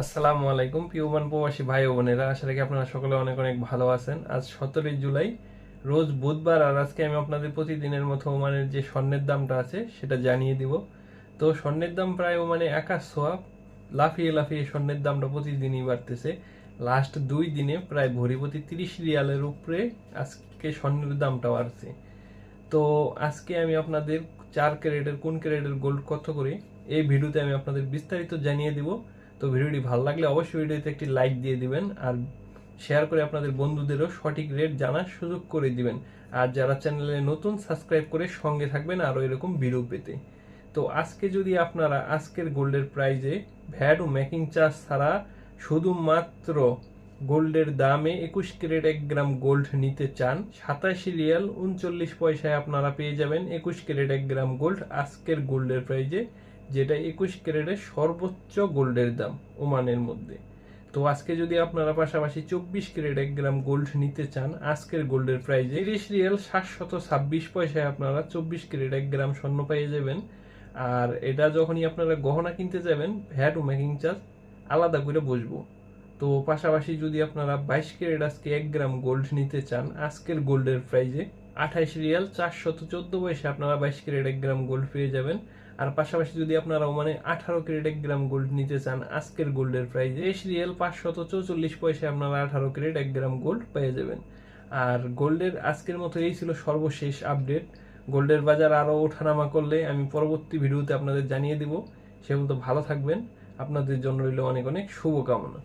আসসালামু আলাইকুম পিউমান প্রবাসী ভাই বোনেরা। আশা রাখি আপনারা সকলে অনেক অনেক ভালো আছেন। আজ সতেরোই জুলাই, রোজ বুধবার, আর আজকে আমি আপনাদের প্রতিদিনের মতো ওমানের যে স্বর্ণের দামটা আছে, সেটা জানিয়ে দিব। তো স্বর্ণের দাম প্রায় ওমানে একাশ সোয়া। লাফিয়ে লাফিয়ে স্বর্ণের দামটা প্রতিদিনই বাড়তেছে। লাস্ট দুই দিনে প্রায় ভরিপতি তিরিশ রিয়ালের উপরে আজকে স্বর্ণের দামটা বাড়ছে। তো আজকে আমি আপনাদের চার ক্যারেটের, কোন ক্যারেটের গোল্ড কত করে, এই ভিডিওতে আমি আপনাদের বিস্তারিত জানিয়ে দিব। তো ভিডিওটি ভালো লাগলে অবশ্যই ভিডিওতে একটি লাইক দিয়ে দিবেন আর শেয়ার করে আপনাদের বন্ধুদেরও সঠিক রেট জানার সুযোগ করে দিবেন। আর যারা চ্যানেলে নতুন সাবস্ক্রাইব করে সঙ্গে থাকবেন আরও এরকম ভিডিও পেতে। তো আজকে যদি আপনারা আজকের গোল্ডের প্রাইজে ভ্যাট ও মেকিং চার্জ ছাড়া শুধুমাত্র গোল্ডের দামে একুশ ক্যারেট এক গ্রাম গোল্ড নিতে চান, সাতাশি রিয়াল উনচল্লিশ পয়সায় আপনারা পেয়ে যাবেন একুশ ক্যারেট এক গ্রাম গোল্ড আজকের গোল্ডের প্রাইজে যেটা একুশ ক্যারেটের সর্বোচ্চ গোল্ডের দাম ওমানের মধ্যে। তো আজকে যদি আপনারা পাশাপাশি চব্বিশ ক্যারেট এক গ্রাম গোল্ড নিতে চান, আজকের গোল্ডের প্রাইজে তিরিশ রিয়াল সাতশত ছাব্বিশ পয়সায় আপনারা চব্বিশ ক্যারেট এক গ্রাম স্বর্ণ পেয়ে যাবেন। আর এটা যখনই আপনারা গহনা কিনতে যাবেন ভ্যাট ও মেকিং চার্জ আলাদা করে বসবো। তো পাশাপাশি যদি আপনারা বাইশ ক্যারেট আজকে এক গ্রাম গোল্ড নিতে চান, আজকের গোল্ডের প্রাইজে আঠাইশ রিয়াল চারশত চোদ্দ পয়সা আপনারা বাইশ ক্যারেট এক গ্রাম গোল্ড পেয়ে যাবেন। আর পাশাপাশি যদি আপনারা মানে আঠারো ক্যারেট এক গ্রাম গোল্ড নিতে চান, আজকের গোল্ডের প্রাইজে তেইশ রিয়াল পাঁচশত চৌচল্লিশ পয়সা আপনারা আঠারো ক্যারেট এক গ্রাম গোল্ড পেয়ে যাবেন। আর গোল্ডের আজকের মতো এই ছিল সর্বশেষ আপডেট গোল্ডের বাজার আরও ওঠানামা করলে আমি পরবর্তী ভিডিওতে আপনাদের জানিয়ে দিব। মতো ভালো থাকবেন। আপনাদের জন্য রইল অনেক অনেক শুভকামনা।